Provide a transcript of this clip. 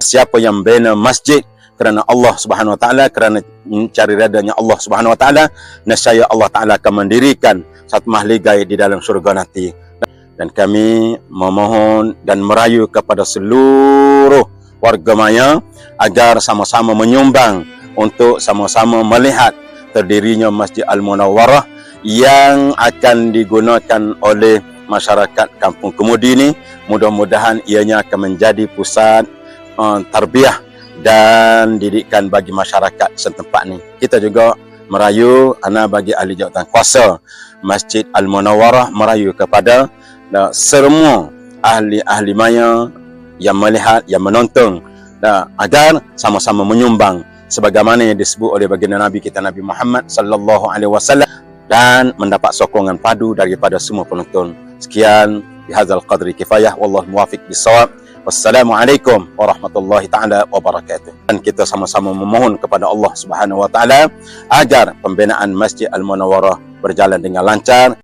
Siapa yang bina masjid kerana Allah Subhanahu Wa Taala kerana mencari redanya Allah Subhanahu Wa Taala nescaya Allah Taala akan mendirikan satu mahligai di dalam syurga nanti. Dan kami memohon dan merayu kepada seluruh warga maya agar sama-sama menyumbang untuk sama-sama melihat terdirinya Masjid Al-Munawwarah yang akan digunakan oleh masyarakat Kampung Kemudi ini mudah-mudahan ianya akan menjadi pusat uh, tarbiyah dan didikan bagi masyarakat setempat ni. Kita juga merayu ana bagi ahli jawatan kuasa Masjid Al-Munawwarah merayu kepada uh, semua ahli-ahli maya yang melihat yang menonton uh, agar sama-sama menyumbang sebagaimana yang disebut oleh baginda Nabi kita Nabi Muhammad sallallahu alaihi wasallam dan mendapat sokongan padu daripada semua penonton. Sekian bihadzal qadri kifayah wallahu muwafiq bisawab. Wassalamualaikum warahmatullahi taala wabarakatuh. Dan kita sama-sama memohon kepada Allah Subhanahu wa taala agar pembinaan Masjid Al-Munawwarah berjalan dengan lancar